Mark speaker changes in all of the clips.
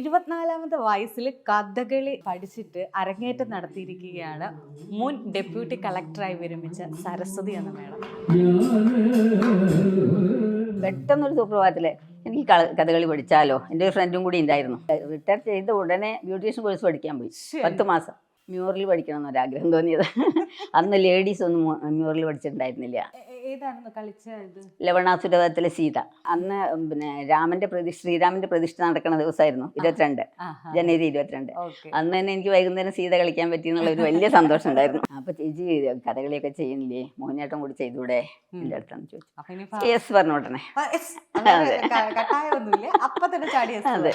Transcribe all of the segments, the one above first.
Speaker 1: എഴുപത്തിനാലാമത്തെ വയസ്സിൽ കഥകളി പഠിച്ചിട്ട് അരങ്ങേറ്റം നടത്തിയിരിക്കുകയാണ് മുൻ ഡെപ്യൂട്ടി കളക്ടറായി വിരമിച്ച സരസ്വതി എന്ന മേഡം.
Speaker 2: പെട്ടെന്നൊരു സുപ്രഭാതത്തിലെ എനിക്ക് കഥകളി പഠിച്ചാലോ? എന്റെ ഒരു ഫ്രണ്ടും കൂടി ഉണ്ടായിരുന്നു. റിട്ടയർ ചെയ്ത ഉടനെ ബ്യൂട്ടീഷ്യൻ കോഴ്സ് പഠിക്കാൻ പോയി. പത്ത് മാസം. മ്യൂറൽ പഠിക്കണം എന്നൊരാഗ്രഹം തോന്നിയത്. അന്ന് ലേഡീസ് ഒന്നും മ്യൂറൽ പഠിച്ചിട്ടുണ്ടായിരുന്നില്ല. ലവണാസുരത്തിലെ സീത. അന്ന് പിന്നെ രാമന്റെ പ്രതി ശ്രീരാമന്റെ പ്രതിഷ്ഠ നടക്കുന്ന ദിവസമായിരുന്നു. ഇരുപത്തിരണ്ട്. ജനുവരി ഇരുപത്തിരണ്ട്. അന്ന് തന്നെ എനിക്ക് വൈകുന്നേരം സീത കളിക്കാൻ പറ്റി എന്നുള്ള ഒരു വലിയ സന്തോഷം ഉണ്ടായിരുന്നു അപ്പൊ ചേച്ചി കഥകളിയൊക്കെ ചെയ്യുന്നില്ലേ മോഹിനിയാട്ടം കൂടി ചെയ്തൂടെ? എന്റെ അടുത്താണ് ചോദിച്ചു യെസ് പറഞ്ഞു ഉടനെ
Speaker 1: കട്ടായൊന്നുമില്ല. അപ്പൊ തന്നെ ചാടി
Speaker 2: അതെ.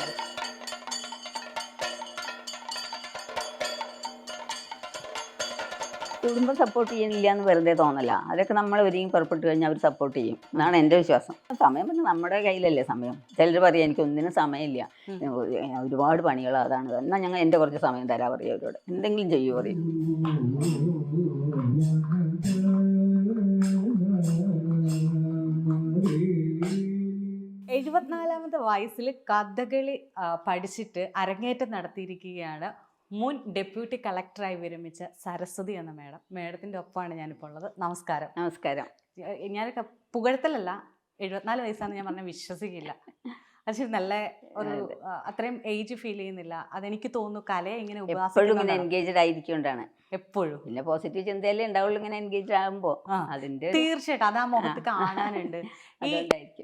Speaker 2: കുടുംബം സപ്പോർട്ട് ചെയ്യുന്നില്ല എന്ന് വെറുതെ തോന്നല അതൊക്കെ നമ്മൾ ഒരുങ്ങി പുറപ്പെട്ട് കഴിഞ്ഞാൽ അവർ സപ്പോർട്ട് ചെയ്യും. എന്നാണ് എന്റെ വിശ്വാസം. സമയം പറഞ്ഞാൽ നമ്മുടെ കയ്യിലല്ലേ സമയം. ചിലർ പറയും എനിക്ക് ഒന്നിനും സമയമില്ല. ഒരുപാട് പണികൾ അതാണ് എന്നാൽ ഞങ്ങൾ എന്റെ കുറച്ച് സമയം തരാ പറയും അവരോട്. എന്തെങ്കിലും ചെയ്യൂ പറയും.
Speaker 1: എഴുപത്തിനാലാമത്തെ വയസ്സിൽ കഥകളി പഠിച്ചിട്ട് അരങ്ങേറ്റം നടത്തിയിരിക്കുകയാണ് മുൻ ഡെപ്യൂട്ടി കളക്ടറായി വിരമിച്ച സരസ്വതി എന്ന മേഡം മേഡത്തിന്റെ ഒപ്പമാണ് ഞാനിപ്പോൾ ഉള്ളത്. നമസ്കാരം.
Speaker 2: നമസ്കാരം.
Speaker 1: ഞാനൊക്കെ ഞാൻ പുകഴ്ത്തലല്ല എഴുപത്തിനാല് വയസ്സാണെന്ന് ഞാൻ പറഞ്ഞാൽ വിശ്വസിക്കില്ല. അത് ശരി നല്ല ഒരു അത്രയും ഏജ് ഫീൽ ചെയ്യുന്നില്ല. അതെനിക്ക് തോന്നുന്നു കലയെ ഇങ്ങനെ
Speaker 2: എപ്പോഴും ഇങ്ങനെ എൻഗേജഡ് ആയിരിക്കൊണ്ടാണ്
Speaker 1: എപ്പോഴും.
Speaker 2: പിന്നെ പോസിറ്റീവ് ചിന്തയല്ലേ ഉണ്ടാവുള്ളൂ ഇങ്ങനെ എൻഗേജ്
Speaker 1: ആകുമ്പോ
Speaker 2: അതിന്റെ
Speaker 1: തീർച്ചയായിട്ടും. അത് ആ മുഖത്ത് കാണാനുണ്ട്. ഈ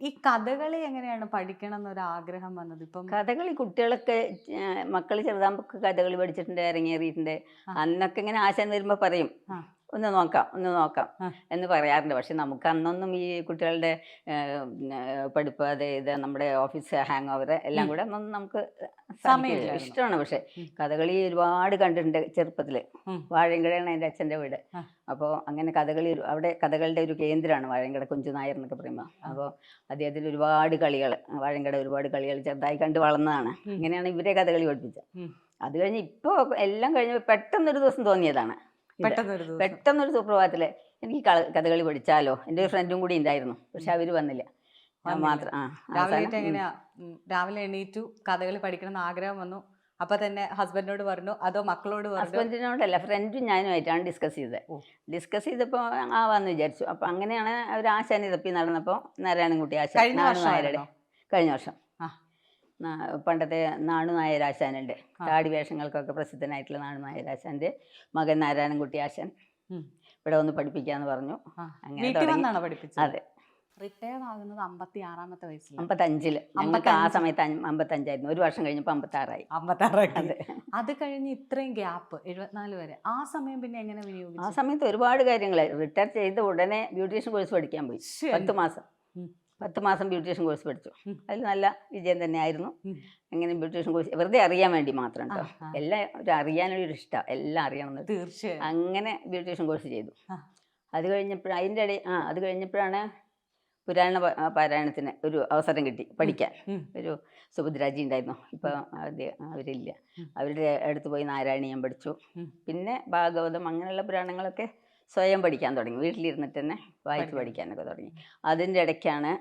Speaker 1: ഈ കഥകളി എങ്ങനെയാണ് പഠിക്കണം എന്നൊരു ആഗ്രഹം വന്നത്? ഇപ്പം
Speaker 2: കഥകളി കുട്ടികളൊക്കെ മക്കൾ ചെറുതാകുമ്പോ കഥകളി പഠിച്ചിട്ടുണ്ട് ഇറങ്ങിയേറിയിട്ടുണ്ട്. അന്നൊക്കെ ഇങ്ങനെ ആശാൻ വരുമ്പോ പറയും. ഒന്ന് നോക്കാം ഒന്ന് നോക്കാം എന്ന് പറയാറുണ്ട്. പക്ഷെ നമുക്ക് അന്നൊന്നും ഈ കുട്ടികളുടെ പഠിപ്പ് അത് ഇത് നമ്മുടെ ഓഫീസ് ഹാങ് ഓവർ എല്ലാം കൂടെ അന്നൊന്നും നമുക്ക്
Speaker 1: സമയമില്ല
Speaker 2: ഇഷ്ടമാണ്. പക്ഷെ. കഥകളി ഒരുപാട് കണ്ടിട്ടുണ്ട് ചെറുപ്പത്തിൽ വാഴങ്കിടയാണ് എന്റെ അച്ഛന്റെ വീട്. അപ്പോൾ അങ്ങനെ കഥകളി അവിടെ കഥകളുടെ ഒരു കേന്ദ്രമാണ് വാഴങ്കട കുഞ്ചുനായർ എന്നൊക്കെ പറയുമ്പോൾ അപ്പോൾ അദ്ദേഹത്തിൽ ഒരുപാട് കളികൾ വാഴങ്കട ഒരുപാട് കളികൾ ചെറുതായി കണ്ട് വളർന്നതാണ്. ഇങ്ങനെയാണ് ഇവരെ കഥകളി പഠിപ്പിച്ചത്. അത് കഴിഞ്ഞ് ഇപ്പോൾ എല്ലാം കഴിഞ്ഞ് പെട്ടെന്നൊരു ദിവസം തോന്നിയതാണ്.
Speaker 1: പെട്ടെന്നൊരു
Speaker 2: സുപ്രഭാതത്തിൽ എനിക്ക് കഥകളി പഠിച്ചാലോ? എന്റെ ഒരു ഫ്രണ്ടും കൂടി ഉണ്ടായിരുന്നു പക്ഷെ അവർ വന്നില്ല. മാത്രം ആ
Speaker 1: രാവിലെ എങ്ങനെയാ? രാവിലെ എണീറ്റു കഥകളി പഠിക്കണം എന്ന് ആഗ്രഹം വന്നു. അപ്പൊ തന്നെ ഹസ്ബൻഡിനോട് പറഞ്ഞു അതോ മക്കളോട്
Speaker 2: ഹസ്ബൻഡിനോടല്ല ഫ്രണ്ടും ഞാനുമായിട്ടാണ് ഡിസ്കസ് ചെയ്തത്. ഡിസ്കസ് ചെയ്തപ്പോൾ ആവാന്ന് വിചാരിച്ചു. അപ്പൊ അങ്ങനെയാണ് അവർ ആശാൻ തപ്പി നടന്നപ്പോൾ നാരായണൻകുട്ടി ആശാൻ
Speaker 1: കഴിഞ്ഞ
Speaker 2: വർഷം. പണ്ടത്തെ നാണു
Speaker 1: രാശാനുണ്ട്.
Speaker 2: താടി വേഷങ്ങൾക്കൊക്കെ പ്രസിദ്ധനായിട്ടുള്ള നാണു രാശാന്റെ മകൻ നാരായണൻകുട്ടി ആശാൻ. ഇവിടെ ഒന്ന് പഠിപ്പിക്കാന്ന് പറഞ്ഞു. അങ്ങനെ അതെ.
Speaker 1: റിട്ടയർ ആകുന്നത് അമ്പത്തി ആറാമത്തെ വയസ്സിൽ
Speaker 2: അമ്പത്തഞ്ചിൽ. ഞങ്ങൾക്ക് ആ. സമയത്ത് അമ്പത്തഞ്ചായിരുന്നു. ഒരു വർഷം കഴിഞ്ഞപ്പോൾ അമ്പത്താറായി.
Speaker 1: അമ്പത്താറാക്കി.
Speaker 2: അതെ.
Speaker 1: അത് കഴിഞ്ഞ് ഇത്രയും ഗ്യാപ്പ് എഴുപത്തിനാല് വരെ. ആ സമയം പിന്നെ എങ്ങനെ
Speaker 2: ആ സമയത്ത് ഒരുപാട് കാര്യങ്ങൾ റിട്ടയർ ചെയ്ത് ഉടനെ ബ്യൂട്ടീഷ്യൻ കോഴ്സ് പഠിക്കാൻ പോയി. പത്ത് മാസം. പത്ത് മാസം ബ്യൂട്ടീഷ്യൻ കോഴ്സ് പഠിച്ചു. അതിൽ നല്ല വിജയം തന്നെയായിരുന്നു.
Speaker 1: ആയിരുന്നു
Speaker 2: അങ്ങനെ ബ്യൂട്ടീഷ്യൻ കോഴ്സ് വെറുതെ അറിയാൻ വേണ്ടി മാത്രം കേട്ടോ. എല്ലാം ഒരു അറിയാനൊരു ഇഷ്ടം എല്ലാം അറിയണം
Speaker 1: തീർച്ചയായും.
Speaker 2: അങ്ങനെ ബ്യൂട്ടീഷ്യൻ കോഴ്സ് ചെയ്തു. അത് കഴിഞ്ഞപ്പോഴ അതിന്റെ ഇടയിൽ ആ അത് കഴിഞ്ഞപ്പോഴാണ് പുരാണ പാരായണത്തിന് ഒരു അവസരം കിട്ടി പഠിക്കാൻ. ഒരു സുഭദ്രാജി ഉണ്ടായിരുന്നു. ഇപ്പോൾ അവരില്ല. അവരുടെ അടുത്ത് പോയി നാരായണീയം പഠിച്ചു. പിന്നെ ഭാഗവതം അങ്ങനെയുള്ള പുരാണങ്ങളൊക്കെ സ്വയം പഠിക്കാൻ തുടങ്ങി. വീട്ടിലിരുന്നിട്ട് തന്നെ വായിച്ച്. പഠിക്കാനൊക്കെ തുടങ്ങി. അതിന്റെ ഇടയ്ക്കാണ്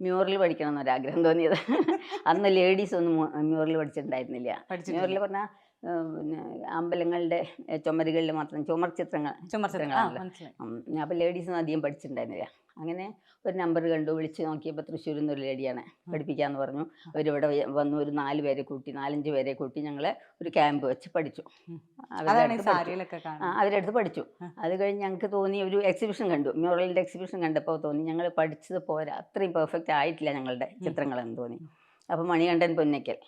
Speaker 2: മ്യൂറൽ പഠിക്കണം എന്നൊരാഗ്രഹം തോന്നിയത്. അന്ന് ലേഡീസ് ഒന്നും മ്യൂറൽ പഠിച്ചിട്ടുണ്ടായിരുന്നില്ല. മ്യൂറിൽ പറഞ്ഞാൽ പിന്നെ അമ്പലങ്ങളുടെ ചുമരുകളിൽ മാത്രം ചുമർ ചിത്രങ്ങൾ
Speaker 1: ചുമർ
Speaker 2: ചിത്രങ്ങളാണല്ലോ.
Speaker 1: അപ്പം
Speaker 2: ലേഡീസ് ലേഡീസൊന്നും അധികം പഠിച്ചിട്ടുണ്ടായിരുന്നില്ല. അങ്ങനെ ഒരു നമ്പർ കണ്ടു വിളിച്ച് നോക്കിയപ്പോൾ തൃശ്ശൂരിൽ നിന്നൊരു ലേഡിയാണ് പഠിപ്പിക്കാമെന്ന് പറഞ്ഞു. അവരിവിടെ വന്നു ഒരു നാല് പേരെ കൂട്ടി നാലഞ്ച് പേരെ കൂട്ടി ഞങ്ങൾ ഒരു ക്യാമ്പ് വെച്ച് പഠിച്ചു. അവരടുത്ത് പഠിച്ചു. അത് കഴിഞ്ഞ് ഞങ്ങൾക്ക് തോന്നി ഒരു എക്സിബിഷൻ കണ്ടു. മ്യൂറലിന്റെ എക്സിബിഷൻ കണ്ടപ്പോൾ തോന്നി ഞങ്ങൾ പഠിച്ചത് പോരാ അത്രയും പെർഫെക്റ്റ് ആയിട്ടില്ല ഞങ്ങളുടെ ചിത്രങ്ങളെന്ന് തോന്നി. അപ്പോൾ മണികണ്ഠൻ പൊന്നയ്ക്കൽ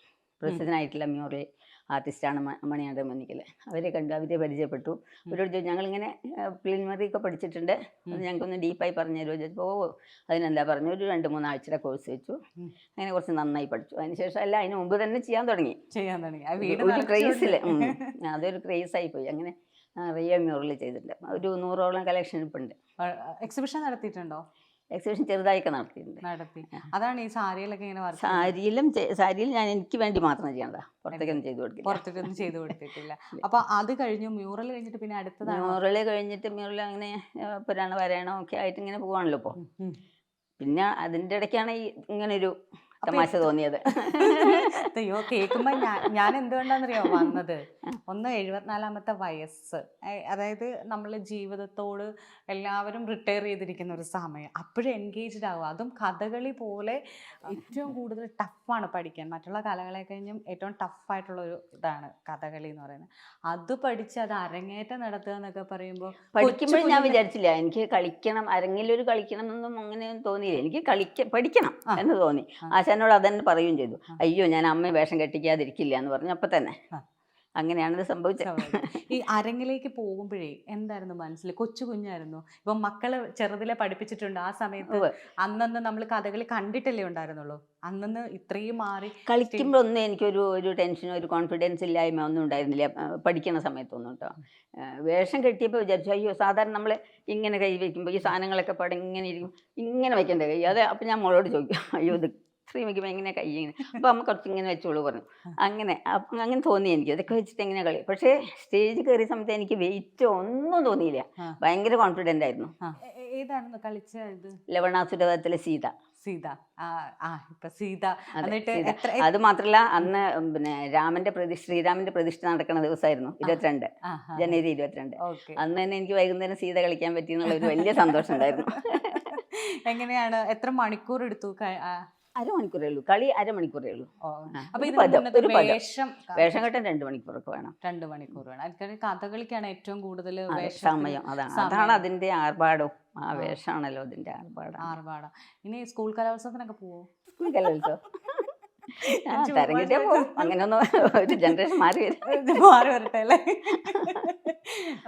Speaker 2: പ്രസിദ്ധനായിട്ടുള്ള മ്യൂറൽ ആർട്ടിസ്റ്റാണ് മ- മണികണ്ഠൻ പൊന്നിക്കൽ അവരെ കണ്ടു അവരെ പരിചയപ്പെട്ടു. അവരോട് ചോദിച്ചു ഞങ്ങളിങ്ങനെ പ്രിലിമിനറി ഒക്കെ പഠിച്ചിട്ടുണ്ട്. അത് ഞങ്ങൾക്കൊന്ന് ഡീപ്പായി പറഞ്ഞു തരുമോ ചോദിച്ചപ്പോൾ ഓ അതിനെന്താ പറഞ്ഞു? ഒരു രണ്ട് മൂന്നാഴ്ചയുടെ കോഴ്സ് വെച്ചു. അങ്ങനെ കുറച്ച് നന്നായി പഠിച്ചു. അതിനുശേഷം അല്ല അതിന് മുമ്പ് തന്നെ ചെയ്യാൻ തുടങ്ങി.
Speaker 1: ചെയ്യാൻ തുടങ്ങി. ആ വീട്
Speaker 2: ഒരു ക്രേസിൽ അതൊരു ക്രേസായി പോയി. അങ്ങനെ റിയ മ്യൂറൽ ചെയ്തിട്ടുണ്ട്. ഒരു നൂറോളം കളക്ഷൻ ഇപ്പം ഉണ്ട്
Speaker 1: എക്സിബിഷൻ നടത്തിയിട്ടുണ്ടോ?
Speaker 2: എക്സിബിഷൻ ചെറുതായൊക്കെ നടത്തിയിട്ടുണ്ട്.
Speaker 1: നടത്തി. അതാണ് ഈ സാരിയിലൊക്കെ ഇങ്ങനെ
Speaker 2: സാരിയിലും സാരിയിൽ ഞാൻ എനിക്ക് വേണ്ടി മാത്രം ചെയ്യണതാ. പുറത്തേക്കൊന്നും ചെയ്തു കൊടുക്കില്ല.
Speaker 1: ചെയ്തു കൊടുത്തിട്ടില്ല. അപ്പൊ അത് കഴിഞ്ഞു മ്യൂറൽ കഴിഞ്ഞിട്ട് പിന്നെ അടുത്തതാണ്?
Speaker 2: മ്യൂറൽ കഴിഞ്ഞിട്ട് മ്യൂറൽ അങ്ങനെ പുരാണ വരയണം ഒക്കെ ആയിട്ട് ഇങ്ങനെ പോവാണല്ലോ ഇപ്പോൾ പിന്നെ അതിന്റെ ഇടയ്ക്കാണ് ഈ ഇങ്ങനൊരു തമാശ തോന്നിയത്.
Speaker 1: അയ്യോ കേൾക്കുമ്പോൾ ഞാൻ ഞാൻ എന്തുകൊണ്ടാണെന്നറിയോ വന്നത്? ഒന്ന് എഴുപത്തിനാലാമത്തെ വയസ്സ്. അതായത് നമ്മൾ ജീവിതത്തോട് എല്ലാവരും റിട്ടയർ ചെയ്തിരിക്കുന്ന ഒരു സമയം. അപ്പോഴും എൻഗേജ്ഡ് ആവുക. അതും കഥകളി പോലെ ഏറ്റവും കൂടുതൽ ടഫാണ് പഠിക്കാൻ. മറ്റുള്ള കലകളെ കഴിഞ്ഞും ഏറ്റവും ടഫായിട്ടുള്ള ഒരു ഇതാണ് കഥകളി എന്ന് പറയുന്നത്. അത് പഠിച്ച് അത് അരങ്ങേറ്റം നടത്തുക എന്നൊക്കെ പറയുമ്പോൾ
Speaker 2: പഠിക്കുമ്പോൾ ഞാൻ വിചാരിച്ചില്ല എനിക്ക് കളിക്കണം അരങ്ങിലൊരു കളിക്കണം എന്നൊന്നും അങ്ങനെ തോന്നിയില്ല. എനിക്ക് കളിക്ക പഠിക്കണം എന്ന് തോന്നി.
Speaker 1: ആ.
Speaker 2: ആശാനോട് അതന്നെ പറയുകയും ചെയ്തു. അയ്യോ ഞാൻ അമ്മയെ വേഷം കെട്ടിക്കാതിരിക്കില്ല എന്ന് പറഞ്ഞു. അപ്പൊ തന്നെ. അങ്ങനെയാണിത് സംഭവിച്ചത്.
Speaker 1: ഈ അരങ്ങിലേക്ക് പോകുമ്പോഴേ എന്തായിരുന്നു മനസ്സിൽ കൊച്ചു കുഞ്ഞായിരുന്നു. ഇപ്പൊ മക്കളെ ചെറുതിലെ പഠിപ്പിച്ചിട്ടുണ്ട്. ആ സമയത്ത്. അന്നന്ന് നമ്മൾ കഥകളി കണ്ടിട്ടല്ലേ ഉണ്ടായിരുന്നുള്ളൂ? അന്നന്ന് ഇത്രയും മാറി
Speaker 2: കളിക്കുമ്പോഴൊന്നും എനിക്കൊരു ഒരു ടെൻഷനും ഒരു കോൺഫിഡൻസ് ഇല്ലായ്മ ഒന്നും ഉണ്ടായിരുന്നില്ല. പഠിക്കുന്ന പഠിക്കണ സമയത്തൊന്നും കേട്ടോ. വേഷം കെട്ടിയപ്പോൾ വിചാരിച്ചു അയ്യോ സാധാരണ നമ്മൾ ഇങ്ങനെ കൈ വയ്ക്കുമ്പോൾ ഈ സാധനങ്ങളൊക്കെ പാടെ ഇങ്ങനെ ഇരിക്കും. ഇങ്ങനെ വെക്കേണ്ട കൈ? അത് അപ്പം ഞാൻ മോളോട് ചോദിക്കും അയ്യോ ഇത് വയ്ക്കുമ്പോൾ എങ്ങനെ കൈ ഇങ്ങനെ അപ്പോൾ അമ്മ കുറച്ച് ഇങ്ങനെ വെച്ചോളൂ പറഞ്ഞു. അങ്ങനെ അപ്പം അങ്ങനെ തോന്നി എനിക്ക്. അതൊക്കെ വെച്ചിട്ട് എങ്ങനെ കളി? പക്ഷേ സ്റ്റേജ് കയറിയ സമയത്ത് എനിക്ക് വെയിറ്റ് ഒന്നും തോന്നിയില്ല. ഭയങ്കര കോൺഫിഡന്റ് ആയിരുന്നു.
Speaker 1: കളിച്ച ഇത്?
Speaker 2: സീത.
Speaker 1: സീത. ആ ആ ഇപ്പൊ സീത. എന്നിട്ട്
Speaker 2: അത് മാത്രല്ല അന്ന് പിന്നെ രാമന്റെ പ്രതിഷ്ഠ ശ്രീരാമന്റെ പ്രതിഷ്ഠ നടക്കുന്ന ദിവസമായിരുന്നു ഇരുപത്തിരണ്ട്. ജനുവരി ഇരുപത്തിരണ്ട്. അന്ന് തന്നെ എനിക്ക് വൈകുന്നേരം സീത കളിക്കാൻ പറ്റി എന്നുള്ള ഒരു വലിയ സന്തോഷം ഉണ്ടായിരുന്നു.
Speaker 1: എങ്ങനെയാണ്? എത്ര മണിക്കൂർ എടുത്തു
Speaker 2: അരമണിക്കൂറേ ഉള്ളൂ കളി അരമണിക്കൂറേ ഉള്ളൂ
Speaker 1: അപ്പൊ
Speaker 2: ഒരു
Speaker 1: വേഷം
Speaker 2: വേഷം കെട്ടാൻ രണ്ട് മണിക്കൂറൊക്കെ വേണം.
Speaker 1: രണ്ട് മണിക്കൂർ വേണം. കഥകളിക്കാണ് ഏറ്റവും കൂടുതൽ
Speaker 2: സമയം. അതാണ്. അതാണ് അതിന്റെ ആർഭാടവും. ആ. വേഷമാണല്ലോ അതിന്റെ ആർഭാടം.
Speaker 1: ആർഭാടം. ഇനി സ്കൂൾ കലോത്സവത്തിനൊക്കെ പോവോ?
Speaker 2: സ്കൂൾ കലോത്സവം. തരം കിട്ടിയാ പോകും അങ്ങനെയൊന്നും ഒരു ജനറേഷൻ മാറി വരും
Speaker 1: മാറി വരട്ടെ അല്ലേ?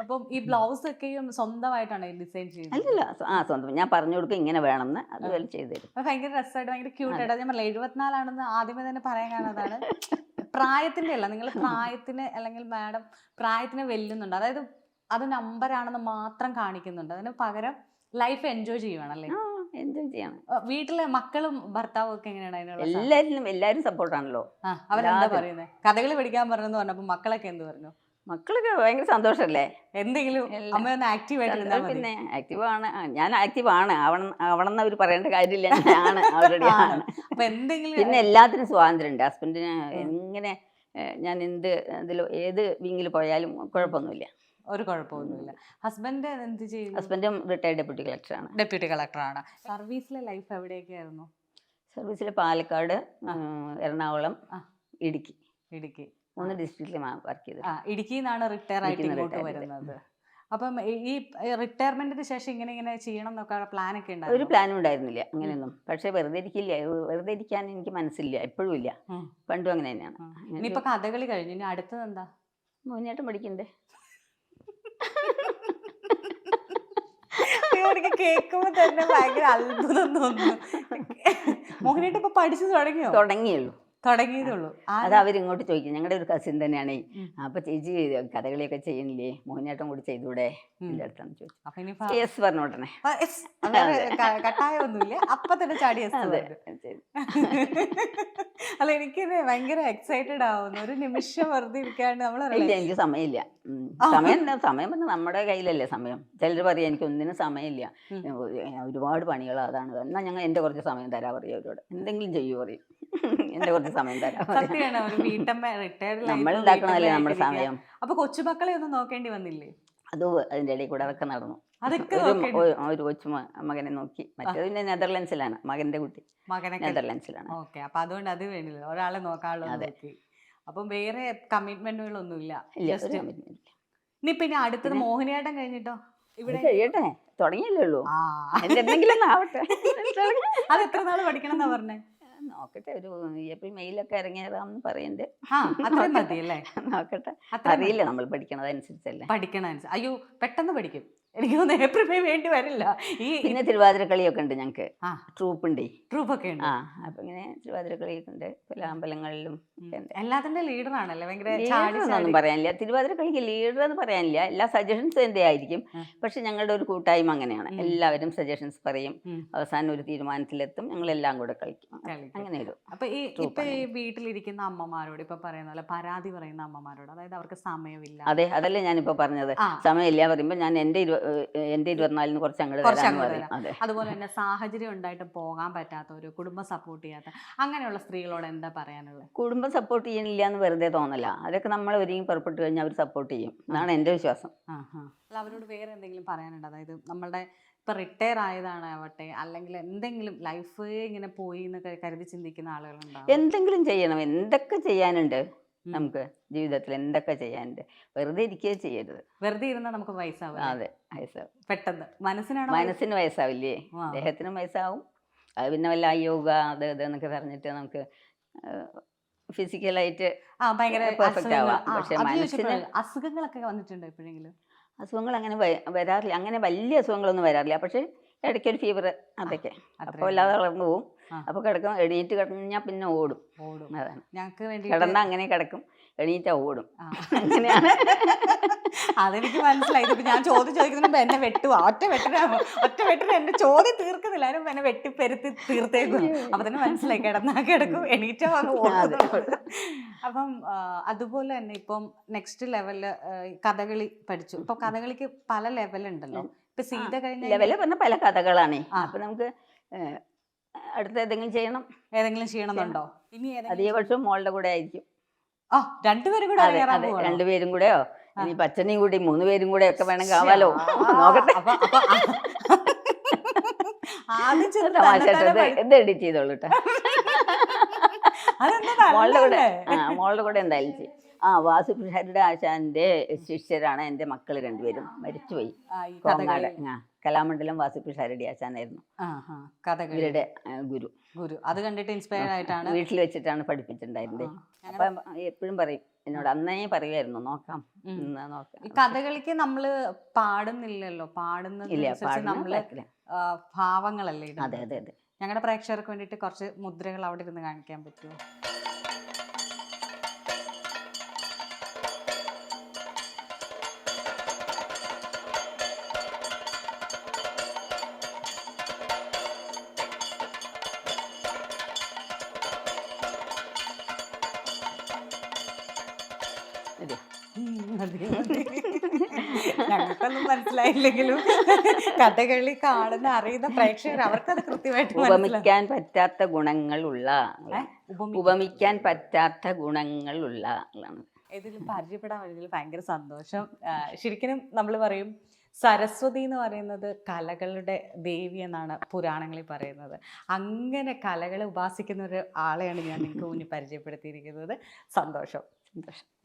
Speaker 1: അപ്പം ഈ ബ്ലൗസ് ഒക്കെയും സ്വന്തമായിട്ടാണ് ഡിസൈൻ ചെയ്യുന്നത്?
Speaker 2: അല്ലല്ല ആ സ്വന്തം. ഞാൻ പറഞ്ഞു കൊടുക്കും ഇങ്ങനെ വേണമെന്ന് അതുപോലെ ചെയ്തു തരും.
Speaker 1: ഭയങ്കര രസമായിട്ട് ഭയങ്കര ക്യൂട്ടായിട്ട് ഞാൻ പറഞ്ഞില്ല എഴുപത്തിനാലാണെന്ന് ആദ്യമേ തന്നെ പറയാൻ കാണതാണ് പ്രായത്തിന്റെ അല്ല നിങ്ങൾ പ്രായത്തിന് അല്ലെങ്കിൽ മാഡം പ്രായത്തിനെ വെല്ലുന്നുണ്ട്. അതായത് അത് നമ്പറാണെന്ന് മാത്രം കാണിക്കുന്നുണ്ട്. അതിന് പകരം ലൈഫ് എൻജോയ് ചെയ്യുവാണല്ലേ?
Speaker 2: എൻജോയ് ചെയ്യണം
Speaker 1: വീട്ടിലെ മക്കളും ഭർത്താവും ഒക്കെ എങ്ങനെയാണ് അതിനുള്ള
Speaker 2: എല്ലാവരും എല്ലാവരും സപ്പോർട്ടാണല്ലോ
Speaker 1: അവരെന്താ. പറയുന്നത് കഥകളി പഠിക്കാൻ പറഞ്ഞെന്ന് പറഞ്ഞപ്പോ മക്കളൊക്കെ എന്ത് പറഞ്ഞു?
Speaker 2: മക്കളൊക്കെ ഭയങ്കര സന്തോഷല്ലേ?
Speaker 1: എന്തെങ്കിലും
Speaker 2: എല്ലാം.
Speaker 1: അമ്മ ഒന്ന് ആക്റ്റീവ് ആയിട്ട്
Speaker 2: പിന്നെ ആക്റ്റീവ് ആണ്. ഞാൻ ആക്റ്റീവ് ആണ്. ആവണം ആവണം എന്ന് അവർ പറയേണ്ട കാര്യമില്ല. ഞാനാണ് അവരുടെ.
Speaker 1: ആണ്. എന്തെങ്കിലും
Speaker 2: പിന്നെ എല്ലാത്തിനും സ്വാതന്ത്ര്യമുണ്ട്. ഹസ്ബൻഡിന് എങ്ങനെ ഞാൻ എന്ത് ഇതിൽ ഏത് വിങ്ങിൽ പോയാലും കുഴപ്പമൊന്നുമില്ല.
Speaker 1: ഒരു കുഴപ്പമൊന്നുമില്ല. ഹസ്ബൻഡ് എന്ത് ചെയ്യും
Speaker 2: ഹസ്ബൻഡും റിട്ടയർഡ് ഡെപ്യൂട്ടി കളക്ടറാണ്
Speaker 1: ഡെപ്യൂട്ടി കളക്ടറാണ് സർവീസിലെ ലൈഫ് എവിടെയൊക്കെയായിരുന്നു?
Speaker 2: സർവീസിൽ പാലക്കാട് എറണാകുളം. ഇടുക്കി.
Speaker 1: ഇടുക്കി.
Speaker 2: മൂന്ന് ഡിസ്ട്രിക്റ്റിൽ വർക്ക് ചെയ്തത്
Speaker 1: ആ ഇടുക്കിയിൽ നിന്നാണ് റിട്ടയർ ആയിട്ട് ഇങ്ങോട്ട് വരുന്നത്. അപ്പം ഈ- റിട്ടയർമെന്റിന് ശേഷം ഇങ്ങനെ ഇങ്ങനെ ചെയ്യണം എന്നൊക്കെ പ്ലാൻ ഒക്കെ
Speaker 2: ഒരു പ്ലാനും ഉണ്ടായിരുന്നില്ല. അങ്ങനെയൊന്നും. പക്ഷേ വെറുതെ ഇരിക്കില്ല. വെറുതെ ഇരിക്കാൻ എനിക്ക് മനസ്സില്ല. എപ്പോഴും ഇല്ല. പണ്ടും അങ്ങനെ തന്നെയാണ്.
Speaker 1: ഇനിയിപ്പോ കഥകളി കഴിഞ്ഞു. ഇനി അടുത്തത് എന്താ?
Speaker 2: മോഹിനിയാട്ടം പഠിക്കണ്ടേ?
Speaker 1: അയ്യോ, എനിക്ക് കേൾക്കുമ്പോ തന്നെ ഭയങ്കര അത്ഭുതം തോന്നുന്നു മോഹിനിയായിട്ട് ഇപ്പൊ പഠിച്ചു തുടങ്ങിയോ?
Speaker 2: തുടങ്ങിയുള്ളൂ.
Speaker 1: തുടങ്ങിയതേ ഉള്ളൂ ആ
Speaker 2: അത് അവരിങ്ങോട്ട് ചോദിക്കും. ഞങ്ങളുടെ ഒരു കസിൻ തന്നെയാണ്. അപ്പൊ ചേച്ചി കഥകളിയൊക്കെ ചെയ്യുന്നില്ലേ മോഹിനിയാട്ടം കൂടി ചെയ്തൂടെ? എന്റെ അടുത്താണ് ചോദിച്ചു യെസ് പറഞ്ഞു ഉടനെ
Speaker 1: കട്ടായൊന്നുമില്ല അപ്പൊ തന്നെ ചാടി
Speaker 2: അതെ.
Speaker 1: അല്ല എനിക്ക് ഭയങ്കര എക്സൈറ്റഡ് ആവുന്നു ഒരു നിമിഷം വെറുതെ ഇരിക്കാണ്ട്
Speaker 2: ഇല്ല
Speaker 1: നമ്മൾ
Speaker 2: എനിക്ക് സമയമില്ല ഉം. സമയം എന്താ? സമയം പറഞ്ഞാൽ നമ്മുടെ കയ്യിലല്ലേ സമയം ചിലർ പറയും എനിക്ക് ഒന്നിനും സമയമില്ല
Speaker 1: ഉം.
Speaker 2: ഒരുപാട് പണികൾ അതാണ് ഇത്. എന്നാ ഞങ്ങൾ എന്റെ കുറച്ച് സമയം തരാ പറയും അവരോട് എന്തെങ്കിലും ചെയ്യൂ പറയും എന്റെ കുറച്ച് സമയം തരാ പറയും.
Speaker 1: സത്യമാണ് ഒരു വീട്ടമ്മ റിട്ടയർഡ്
Speaker 2: നമ്മൾ ഉണ്ടാക്കണതല്ലേ നമ്മുടെ സമയം
Speaker 1: അപ്പൊ കൊച്ചുമക്കളെ ഒന്നും നോക്കേണ്ടി വന്നില്ലേ
Speaker 2: അത് അതിന്റെ ഇടയിൽ കൂടെ അതൊക്കെ നടന്നു
Speaker 1: അതൊക്കെ
Speaker 2: ഒരു കൊച്ചു മകനെ നോക്കി. മറ്റേത് പിന്നെ നെതർലാൻഡ്സിലാണ്. മകന്റെ കുട്ടി.
Speaker 1: മകനെ
Speaker 2: നെതർലാൻഡ്സിലാണ്.
Speaker 1: ഓക്കെ. അപ്പൊ അതുകൊണ്ട് അത് വേണ്ടില്ല ഒരാളെ നോക്കാനുള്ളത് അപ്പം വേറെ കമ്മിറ്റ്മെന്റുകളൊന്നുമില്ല. ഇനി പിന്നെ അടുത്തത് മോഹിനിയാട്ടം കഴിഞ്ഞിട്ടോ? ഇവിടെ?
Speaker 2: കഴിയട്ടെ തുടങ്ങിയല്ലേ ഉള്ളൂ. എന്തെങ്കിലും ആവട്ടെ.
Speaker 1: അത് എത്ര നാൾ പഠിക്കണം എന്നാ പറഞ്ഞേ?
Speaker 2: നോക്കട്ടെ. ഒരു ഏപ്രിൽ മെയിലൊക്കെ ഇറങ്ങിയതാന്ന്
Speaker 1: അല്ലേ
Speaker 2: നോക്കട്ടെ. അറിയില്ല നമ്മൾ പഠിക്കണത് അനുസരിച്ചല്ലേ
Speaker 1: പഠിക്കണ അയ്യോ പെട്ടെന്ന് പഠിക്കും. എനിക്ക് തോന്നുന്നു ഏപ്രിൽ മെയ് വേണ്ടി വരില്ല. ഈ
Speaker 2: പിന്നെ തിരുവാതിര കളിയൊക്കെ ഉണ്ട് ഞങ്ങൾക്ക്
Speaker 1: ആ.
Speaker 2: ട്രൂപ്പ് ഉണ്ട്
Speaker 1: ട്രൂപ്പ് ഒക്കെ ഉണ്ട്.
Speaker 2: ആ അപ്പൊ ഇങ്ങനെ തിരുവാതിര കളിയൊക്കെ ഉണ്ട് പല അമ്പലങ്ങളിലും
Speaker 1: എല്ലാത്തിന്റെ ലീഡറാണല്ലേ? ഭയങ്കര
Speaker 2: പറയാനില്ല തിരുവാതിര കളിക്ക് ലീഡർ എന്ന് പറയാനില്ല. എല്ലാ സജഷൻസ് എന്റെ ആയിരിക്കും. പക്ഷെ ഞങ്ങളുടെ ഒരു കൂട്ടായ്മ അങ്ങനെയാണ്. എല്ലാവരും സജഷൻസ് പറയും. അവസാനം ഒരു തീരുമാനത്തിലെത്തും. ഞങ്ങൾ എല്ലാം കൂടെ കളിക്കും. അങ്ങനെ ഒരു
Speaker 1: അപ്പൊ ഈ ഇപ്പൊ ഈ. വീട്ടിലിരിക്കുന്ന അമ്മമാരോട് ഇപ്പൊ പറയുന്ന പോലെ പരാതി പറയുന്ന അമ്മമാരോട് അതായത് അവർക്ക് സമയമില്ല.
Speaker 2: അതെ അതല്ലേ ഞാനിപ്പോ പറഞ്ഞത്. സമയമില്ല പറയുമ്പോൾ ഞാൻ എന്റെ എന്റെ ഇരുപത്തിനാലിന് കുറച്ച് അങ്ങോട്ട്
Speaker 1: അതുപോലെ തന്നെ സാഹചര്യം ഉണ്ടായിട്ട് പോകാൻ പറ്റാത്ത ഒരു കുടുംബം സപ്പോർട്ട് ചെയ്യാത്ത അങ്ങനെയുള്ള സ്ത്രീകളോട് എന്താ പറയാനുള്ളത്
Speaker 2: കുടുംബം സപ്പോർട്ട് ചെയ്യണില്ല എന്ന് വെറുതെ തോന്നല അതൊക്കെ നമ്മൾ ഒരുങ്ങി പുറപ്പെട്ട് കഴിഞ്ഞാൽ അവർ സപ്പോർട്ട് ചെയ്യും. എന്നാണ് എന്റെ വിശ്വാസം.
Speaker 1: അല്ല അവരോട് വേറെ എന്തെങ്കിലും പറയാനുണ്ട്? അതായത് നമ്മളുടെ ഇപ്പൊ റിട്ടയർ ആയതാണ് ആവട്ടെ അല്ലെങ്കിൽ എന്തെങ്കിലും ലൈഫ് ഇങ്ങനെ പോയി എന്നൊക്കെ കരുതി ചിന്തിക്കുന്ന ആളുകളുണ്ടാവും
Speaker 2: എന്തെങ്കിലും ചെയ്യണം. എന്തൊക്കെ ചെയ്യാനുണ്ട്. നമുക്ക് ജീവിതത്തിൽ എന്തൊക്കെ ചെയ്യാനുണ്ട്? വെറുതെ ഇരിക്കുകയെ ചെയ്യരുത്.
Speaker 1: വെറുതെ ഇരുന്നാൽ നമുക്ക് വയസ്സാവും
Speaker 2: അതെ വയസ്സാവും.
Speaker 1: പെട്ടെന്ന്. മനസ്സിനാണ്?
Speaker 2: മനസ്സിന് വയസ്സാവില്ലേ. ദേഹത്തിനും വയസ്സാവും. അത് പിന്നെ വല്ല യോഗ അത് ഇത് എന്നൊക്കെ പറഞ്ഞിട്ട് നമുക്ക് ഫിസിക്കലായിട്ട്
Speaker 1: പെർഫെക്റ്റ്
Speaker 2: ആവാം. പക്ഷെ മനസ്സിന്.
Speaker 1: അസുഖങ്ങളൊക്കെ വന്നിട്ടുണ്ടോ എപ്പോഴെങ്കിലും?
Speaker 2: അസുഖങ്ങൾ അങ്ങനെ വരാറില്ല. അങ്ങനെ വലിയ അസുഖങ്ങളൊന്നും വരാറില്ല. പക്ഷെ ഇടയ്ക്കൊരു ഫീവർ അതൊക്കെ. അപ്പോൾ അല്ലാതെ വളർന്നു പോവും. അപ്പോൾ കിടക്കും എണീറ്റ് കിടഞ്ഞാൽ പിന്നെ ഓടും.
Speaker 1: ഓടും.
Speaker 2: അതാണ്.
Speaker 1: ഞങ്ങൾക്ക് വേണ്ടി
Speaker 2: കിടന്നാൽ അങ്ങനെ കിടക്കും എണീറ്റ ഓടും. അങ്ങനെയാണ്.
Speaker 1: അതെനിക്ക് മനസ്സിലായി. ഇതിപ്പോ ഞാൻ ചോദ്യം ചോദിക്കുന്നതിന് എന്നെ വെട്ടു ഒറ്റ വെട്ടിനാ. ഒറ്റ വെട്ടിന് എന്റെ ചോദ്യം തീർക്കുന്നില്ല. അതിനും എന്നെ വെട്ടി പെരുത്തി തീർത്തേക്കും അപ്പൊ തന്നെ മനസ്സിലായി. കിടന്നാ കിടക്കും എണീറ്റ വന്ന് ഓടുന്നത് അപ്പം അതുപോലെ തന്നെ ഇപ്പം നെക്സ്റ്റ് ലെവലിൽ കഥകളി പഠിച്ചു. ഇപ്പൊ കഥകളിക്ക് പല ലെവലുണ്ടല്ലോ ഇപ്പൊ സീത കഴിഞ്ഞ
Speaker 2: ലെവൽ പറഞ്ഞ പല കഥകളാണേ. അപ്പൊ നമുക്ക് അടുത്ത ഏതെങ്കിലും ചെയ്യണം?
Speaker 1: ഏതെങ്കിലും ചെയ്യണമെന്നുണ്ടോ? ഇനി ഏതെങ്കിലും
Speaker 2: അധിക പക്ഷം മോളുടെ കൂടെ ആയിരിക്കും.
Speaker 1: ആ രണ്ടുപേരും കൂടെ
Speaker 2: അതെ
Speaker 1: ഇറങ്ങാൻ
Speaker 2: അതെ
Speaker 1: പോവാണോ?
Speaker 2: രണ്ടുപേരും കൂടെയോ ഇനി പച്ചനെയും കൂടി മൂന്ന് പേരും കൂടെ ഒക്കെ വേണമെങ്കിൽ ആവാലോ
Speaker 1: ആ,
Speaker 2: നോക്കട്ടെ.
Speaker 1: അപ്പൊ- അപ്പൊ ആദ്യം ചെന്ന്
Speaker 2: തമാശ
Speaker 1: തന്നെത്താനെ
Speaker 2: ഇത്
Speaker 1: പഠി-
Speaker 2: ഇത് എഡിറ്റ് ചെയ്തോളൂ കേട്ടോ
Speaker 1: അതെന്താ
Speaker 2: മോളുടെ കൂടെ
Speaker 1: നല്ലതല്ലേ?
Speaker 2: ആ മോളുടെ കൂടെ എന്തായാലും ചെയ്യും. ആ വാസുപിഷാരുടെ ആശാന്റെ ശിഷ്യരാണ് എന്റെ മക്കൾ രണ്ടുപേരും. മരിച്ചുപോയി. കോങ്ങാട് ആ കലാമണ്ഡലം വാസുപിഷാരുടെ ആശാനായിരുന്നു. ഇവരുടെ ഗുരു.
Speaker 1: ഗുരു. അത് കണ്ടിട്ട് ഇൻസ്പയർ ആയിട്ടാണ്?
Speaker 2: വീട്ടിൽ വെച്ചിട്ടാണ് പഠിപ്പിച്ചിട്ടുണ്ടായിരുന്നത് അപ്പൊ എപ്പോഴും പറയും എന്നോട് അന്നേ പറയുമായിരുന്നു നോക്കാം. നോക്കാം.
Speaker 1: ഈ കഥകളിക്ക് നമ്മൾ പാടുന്നില്ലല്ലോ.
Speaker 2: പാടുന്നില്ല
Speaker 1: നമ്മൾ ഭാവങ്ങളല്ലേ
Speaker 2: അതെ അതെ അതെ.
Speaker 1: ഞങ്ങളുടെ പ്രേക്ഷകർക്ക് വേണ്ടിയിട്ട് കുറച്ച് മുദ്രകൾ അവിടെ ഇരുന്ന് കാണിക്കാൻ പറ്റുമോ? ഞങ്ങൾക്കൊന്നും മനസ്സിലായില്ലെങ്കിലും കഥകളി കാണുന്ന അറിയുന്ന പ്രേക്ഷകർ അവർക്കത് കൃത്യമായിട്ട്
Speaker 2: ഉപമിക്കാൻ പറ്റാത്ത ഗുണങ്ങളുള്ള? ഉപമിക്കാൻ. പറ്റാത്ത ഗുണങ്ങളുള്ള
Speaker 1: ഇതിൽ പരിചയപ്പെടാൻ കഴിഞ്ഞതിൽ ഭയങ്കര സന്തോഷം. ശരിക്കും നമ്മൾ പറയും സരസ്വതി എന്ന് പറയുന്നത് കലകളുടെ ദേവി എന്നാണ് പുരാണങ്ങളിൽ പറയുന്നത്. അങ്ങനെ കലകളെ ഉപാസിക്കുന്ന ഒരു ആളെയാണ് ഞാൻ നിങ്ങൾക്ക് മുന്നിൽ പരിചയപ്പെടുത്തിയിരിക്കുന്നത്. സന്തോഷം.
Speaker 2: സന്തോഷം.